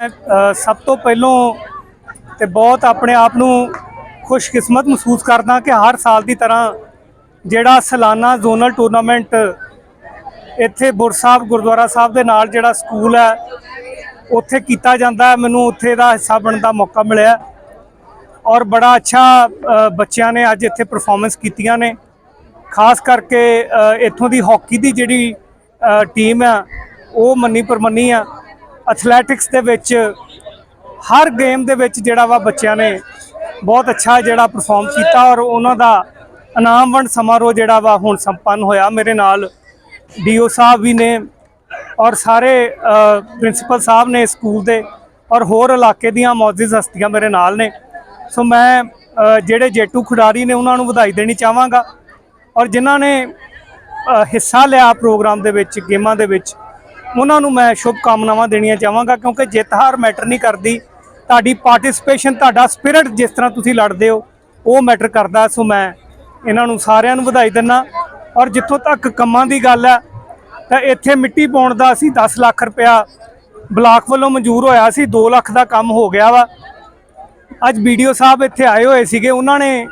ਅ, ਸਭ ਤੋਂ ਪਹਿਲੋਂ ਤੇ ਬਹੁਤ ਆਪਣੇ ਆਪ ਨੂੰ ਖੁਸ਼ਕਿਸਮਤ ਮਹਿਸੂਸ ਕਰਦਾ ਕਿ ਹਰ ਸਾਲ ਦੀ ਤਰ੍ਹਾਂ ਜਿਹੜਾ ਸਾਲਾਨਾ ਜ਼ੋਨਲ ਟੂਰਨਾਮੈਂਟ ਇੱਥੇ ਬੁਰ ਸਾਹਿਬ ਗੁਰਦੁਆਰਾ ਸਾਹਿਬ ਦੇ ਨਾਲ ਜਿਹੜਾ ਸਕੂਲ ਹੈ ਉੱਥੇ ਕੀਤਾ ਜਾਂਦਾ ਮੈਨੂੰ ਉੱਥੇ ਦਾ ਹਿੱਸਾ ਬਣਨ ਦਾ ਮੌਕਾ ਮਿਲਿਆ ਔਰ ਬੜਾ ਅੱਛਾ ਬੱਚਿਆਂ ਨੇ ਅੱਜ ਇੱਥੇ ਪਰਫਾਰਮੈਂਸ ਕੀਤੀਆਂ ਨੇ। ਖਾਸ ਕਰਕੇ ਇੱਥੋਂ ਦੀ ਹਾਕੀ ਦੀ ਜਿਹੜੀ ਟੀਮ ਆ ਉਹ ਮੰਨੀ ਪਰਮੰਨੀ ਆ। ਐਥਲੈਟਿਕਸ ਦੇ ਵਿੱਚ ਹਰ ਗੇਮ ਦੇ ਵਿੱਚ ਜਿਹੜਾ ਵਾ ਬੱਚਿਆਂ ਨੇ ਬਹੁਤ ਅੱਛਾ ਜਿਹੜਾ ਪਰਫਾਰਮ ਕੀਤਾ ਔਰ ਉਹਨਾਂ ਦਾ ਇਨਾਮ ਵੰਡ ਸਮਾਰੋਹ ਜਿਹੜਾ ਵਾ ਹੁਣ ਸੰਪੰਨ ਹੋਇਆ। ਮੇਰੇ ਨਾਲ ਡੀਓ ਸਾਹਿਬ ਵੀ ਨੇ ਔਰ ਸਾਰੇ ਪ੍ਰਿੰਸੀਪਲ ਸਾਹਿਬ ਨੇ ਸਕੂਲ ਦੇ ਔਰ ਹੋਰ ਇਲਾਕੇ ਦੀਆਂ ਮੌਜੂਦ ਹਸਤੀਆਂ ਮੇਰੇ ਨਾਲ ਨੇ। ਸੋ ਮੈਂ ਜਿਹੜੇ ਜੇਟੂ ਖਿਡਾਰੀ ਨੇ ਉਹਨਾਂ ਨੂੰ ਵਧਾਈ ਦੇਣੀ ਚਾਹਾਂਗਾ ਔਰ ਜਿਨ੍ਹਾਂ ਨੇ ਹਿੱਸਾ ਲਿਆ ਪ੍ਰੋਗਰਾਮ ਦੇ ਵਿੱਚ, ਗੇਮਾਂ ਦੇ ਵਿੱਚ ਉਹਨਾਂ ਨੂੰ ਮੈਂ ਸ਼ੁਭ ਕਾਮਨਾਵਾਂ ਦੇਣੀਆਂ ਚਾਹਾਂਗਾ, ਕਿਉਂਕਿ ਜਿੱਤ ਹਾਰ ਮੈਟਰ ਨਹੀਂ ਕਰਦੀ। ਤੁਹਾਡੀ ਪਾਰਟਿਸਿਪੇਸ਼ਨ, ਤੁਹਾਡਾ ਸਪਿਰਿਟ ਜਿਸ ਤਰ੍ਹਾਂ ਤੁਸੀਂ ਲੜਦੇ ਹੋ, ਉਹ ਮੈਟਰ ਕਰਦਾ। ਸੋ ਮੈਂ ਇਹਨਾਂ ਨੂੰ ਸਾਰਿਆਂ ਨੂੰ ਵਧਾਈ ਦਿੰਦਾ ਔਰ ਜਿੱਥੋਂ ਤੱਕ ਕੰਮਾਂ ਦੀ ਗੱਲ ਹੈ, ਤਾਂ ਇੱਥੇ ਮਿੱਟੀ ਪਾਉਣ ਦਾ ਅਸੀਂ 10 ਲੱਖ ਰੁਪਇਆ ਬਲਾਕ ਵੱਲੋਂ ਮਨਜ਼ੂਰ ਹੋਇਆ ਸੀ 2 ਲੱਖ ਦਾ ਕੰਮ ਹੋ ਗਿਆ ਵਾ। ਅੱਜ ਵੀਡੀਓ ਸਾਹਿਬ ਇੱਥੇ ਆਏ ਹੋਏ ਸੀਗੇ, ਉਹਨਾਂ ਨੇ,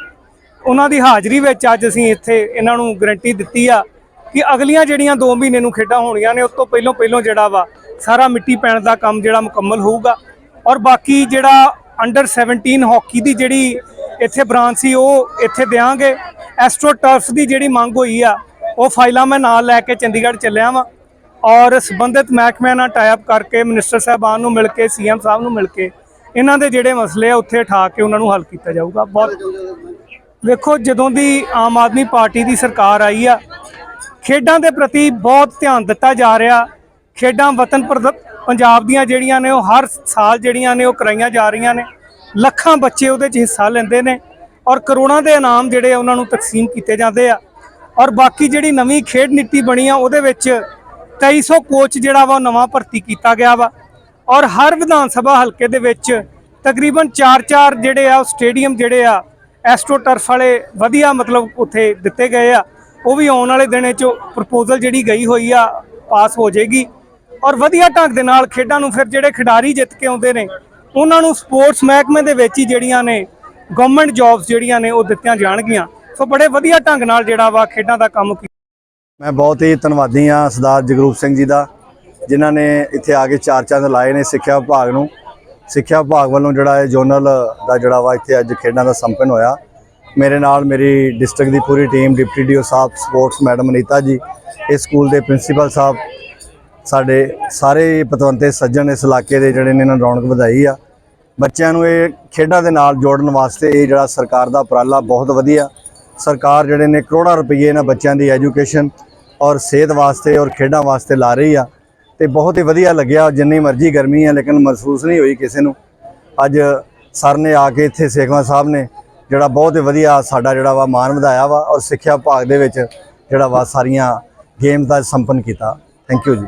ਉਹਨਾਂ ਦੀ ਹਾਜ਼ਰੀ ਵਿੱਚ ਅੱਜ ਅਸੀਂ ਇੱਥੇ ਇਹਨਾਂ ਨੂੰ ਗਰੰਟੀ ਦਿੱਤੀ ਆ। ਕਿ ਅਗਲੀਆਂ ਜਿਹੜੀਆਂ 2 ਮਹੀਨੇ ਨੂੰ ਖੇਡਾਂ ਹੋਣੀਆਂ ਨੇ, ਉਸ ਤੋਂ ਪਹਿਲਾਂ ਪਹਿਲਾਂ ਜਿਹੜਾ ਵਾ, ਸਾਰਾ ਮਿੱਟੀ ਪੈਣ ਦਾ ਕੰਮ ਜਿਹੜਾ ਮੁਕੰਮਲ ਹੋਊਗਾ। ਔਰ ਬਾਕੀ ਜਿਹੜਾ ਅੰਡਰ 17 ਹਾਕੀ ਦੀ ਜਿਹੜੀ ਇੱਥੇ ਬ੍ਰਾਂਚ ਸੀ, ਉਹ ਇੱਥੇ ਦੇਾਂਗੇ ਐਸਟ੍ਰੋ ਟਰਫ ਦੀ ਜਿਹੜੀ ਮੰਗ ਹੋਈ ਆ, ਉਹ ਫਾਈਲਾਂ ਮੈਂ ਨਾਲ ਲੈ ਕੇ ਚੰਡੀਗੜ੍ਹ ਚੱਲਿਆ ਵਾਂ। ਔਰ ਸੰਬੰਧਿਤ ਮਹਿਕਮਿਆਂ ਨਾਲ ਟਾਈ ਕਰਕੇ ਮਿਨਿਸਟਰ ਸਾਹਿਬਾਨ ਨੂੰ ਮਿਲ ਕੇ ਸੀਐਮ ਸਾਹਿਬ ਨੂੰ ਮਿਲ ਕੇ, ਇਹਨਾਂ ਦੇ ਜਿਹੜੇ ਮਸਲੇ ਆ, ਉੱਥੇ ਉਠਾ ਕੇ ਉਹਨਾਂ ਨੂੰ ਹੱਲ ਕੀਤਾ ਜਾਊਗਾ। ਬਹੁਤ ਵੇਖੋ ਜਦੋਂ ਦੀ ਆਮ ਆਦਮੀ ਪਾਰਟੀ ਦੀ ਸਰਕਾਰ ਆਈ ਆ ਖੇਡਾਂ ਦੇ ਪ੍ਰਤੀ ਬਹੁਤ ਧਿਆਨ ਦਿੱਤਾ ਜਾ ਰਿਹਾ। ਖੇਡਾਂ ਵਤਨ ਪ੍ਰਦ- ਪੰਜਾਬ ਦੀਆਂ ਜਿਹੜੀਆਂ ਨੇ, ਉਹ ਹਰ ਸਾਲ ਜਿਹੜੀਆਂ ਨੇ, ਉਹ ਕਰਾਈਆਂ ਜਾ ਰਹੀਆਂ ਨੇ। ਲੱਖਾਂ ਬੱਚੇ ਉਹਦੇ 'ਚ ਹਿੱਸਾ ਲੈਂਦੇ ਨੇ ਔਰ ਕਰੋੜਾਂ ਦੇ ਇਨਾਮ ਜਿਹੜੇ ਉਹਨਾਂ ਨੂੰ ਤਕਸੀਮ ਕੀਤੇ ਜਾਂਦੇ ਆ। ਔਰ ਬਾਕੀ ਜਿਹੜੀ ਨਵੀਂ ਖੇਡ ਨੀਤੀ ਬਣੀ ਆ, ਉਹਦੇ ਵਿੱਚ 2300 ਕੋਚ ਜਿਹੜਾ ਵਾ, ਉਹ ਨਵਾਂ ਭਰਤੀ ਕੀਤਾ ਗਿਆ ਵਾ। ਔਰ ਹਰ ਵਿਧਾਨ ਸਭਾ ਹਲਕੇ ਦੇ ਵਿੱਚ ਤਕਰੀਬਨ 4-4 ਜਿਹੜੇ ਆ, ਉਹ ਸਟੇਡੀਅਮ ਜਿਹੜੇ ਆ ਐਸਟ੍ਰੋ ਟਰਫ ਵਾਲੇ ਵਧੀਆ ਮਤਲਬ ਉੱਥੇ ਦਿੱਤੇ ਗਏ ਆ। ਉਹ ਵੀ ਆਉਣ ਵਾਲੇ ਦਿਨਾਂ 'ਚ ਪ੍ਰਪੋਜ਼ਲ ਜਿਹੜੀ ਗਈ ਹੋਈ ਆ ਪਾਸ ਹੋ ਜਾਏਗੀ। ਔਰ ਵਧੀਆ ਢੰਗ ਦੇ ਨਾਲ ਖੇਡਾਂ ਨੂੰ ਫਿਰ ਜਿਹੜੇ ਖਿਡਾਰੀ ਜਿੱਤ ਕੇ ਆਉਂਦੇ ਨੇ, ਉਹਨਾਂ ਨੂੰ ਸਪੋਰਟਸ ਮਹਿਕਮੇ ਦੇ ਵਿੱਚ ਹੀ ਜਿਹੜੀਆਂ ਨੇ ਗਵਰਨਮੈਂਟ ਜੌਬਸ ਜਿਹੜੀਆਂ ਨੇ ਉਹ ਦਿੱਤੀਆਂ ਜਾਣਗੀਆਂ। ਸੋ ਬੜੇ ਵਧੀਆ ਢੰਗ ਨਾਲ ਜਿਹੜਾ ਵਾ ਖੇਡਾਂ ਦਾ ਕੰਮ ਕੀਤਾ ਮੈਂ ਬਹੁਤ ਹੀ ਧੰਨਵਾਦੀ ਹਾਂ ਸਰਦਾਰ ਜਗਰੂਪ ਸਿੰਘ ਜੀ ਦਾ, ਜਿਨ੍ਹਾਂ ਨੇ ਇੱਥੇ ਆ ਕੇ ਚਾਰ ਚੰਦ ਲਾਏ ਨੇ ਸਿੱਖਿਆ ਵਿਭਾਗ ਨੂੰ। ਸਿੱਖਿਆ ਵਿਭਾਗ ਵੱਲੋਂ ਜਿਹੜਾ ਇਹ ਜੋਨਲ ਦਾ ਜਿਹੜਾ ਵਾ ਇੱਥੇ ਅੱਜ ਖੇਡਾਂ ਦਾ ਸੰਪਨ ਹੋਇਆ। ਮੇਰੇ ਨਾਲ ਮੇਰੀ ਡਿਸਟ੍ਰਿਕਟ ਦੀ ਪੂਰੀ ਟੀਮ ਡਿਪਟੀ ਡੀਓ ਸਾਹਿਬ ਸਪੋਰਟਸ ਮੈਡਮ ਅਨੀਤਾ ਜੀ ਇਸ ਸਕੂਲ ਦੇ ਪ੍ਰਿੰਸੀਪਲ ਸਾਹਿਬ, ਸਾਡੇ ਸਾਰੇ ਪਤਵੰਤੇ ਸੱਜਣ ਇਸ ਇਲਾਕੇ ਦੇ ਜਿਹੜੇ ਨੇ ਇਹਨਾਂ ਨੂੰ ਰੌਣਕ ਵਧਾਈ ਆ। ਬੱਚਿਆਂ ਨੂੰ ਇਹ ਖੇਡਾਂ ਦੇ ਨਾਲ ਜੋੜਨ ਵਾਸਤੇ ਇਹ ਜਿਹੜਾ ਸਰਕਾਰ ਦਾ ਉਪਰਾਲਾ ਬਹੁਤ ਵਧੀਆ। ਸਰਕਾਰ ਜਿਹੜੇ ਨੇ ਕਰੋੜਾਂ ਰੁਪਏ ਇਹਨਾਂ ਬੱਚਿਆਂ ਦੀ ਐਜੂਕੇਸ਼ਨ ਔਰ ਸਿਹਤ ਵਾਸਤੇ ਔਰ ਖੇਡਾਂ ਵਾਸਤੇ ਲਾ ਰਹੀ ਆ ਤੇ ਬਹੁਤ ਹੀ ਵਧੀਆ ਲੱਗਿਆ। ਜਿੰਨੀ ਮਰਜ਼ੀ ਗਰਮੀ ਆ, ਲੇਕਿਨ ਮਹਿਸੂਸ ਨਹੀਂ ਹੋਈ ਕਿਸੇ ਨੂੰ। ਅੱਜ ਸਰ ਨੇ ਆ ਕੇ ਇੱਥੇ ਸੇਖਵਾਂ ਸਾਹਿਬ ਨੇ ਜਿਹੜਾ ਬਹੁਤ ਹੀ ਵਧੀਆ ਸਾਡਾ ਜਿਹੜਾ ਵਾ ਮਾਨ ਵਧਾਇਆ ਵਾ ਔਰ ਸਿੱਖਿਆ ਵਿਭਾਗ ਦੇ ਵਿੱਚ ਜਿਹੜਾ ਵਾ ਸਾਰੀਆਂ ਗੇਮ ਦਾ ਸੰਪੰਨ ਕੀਤਾ। ਥੈਂਕ ਯੂ ਜੀ।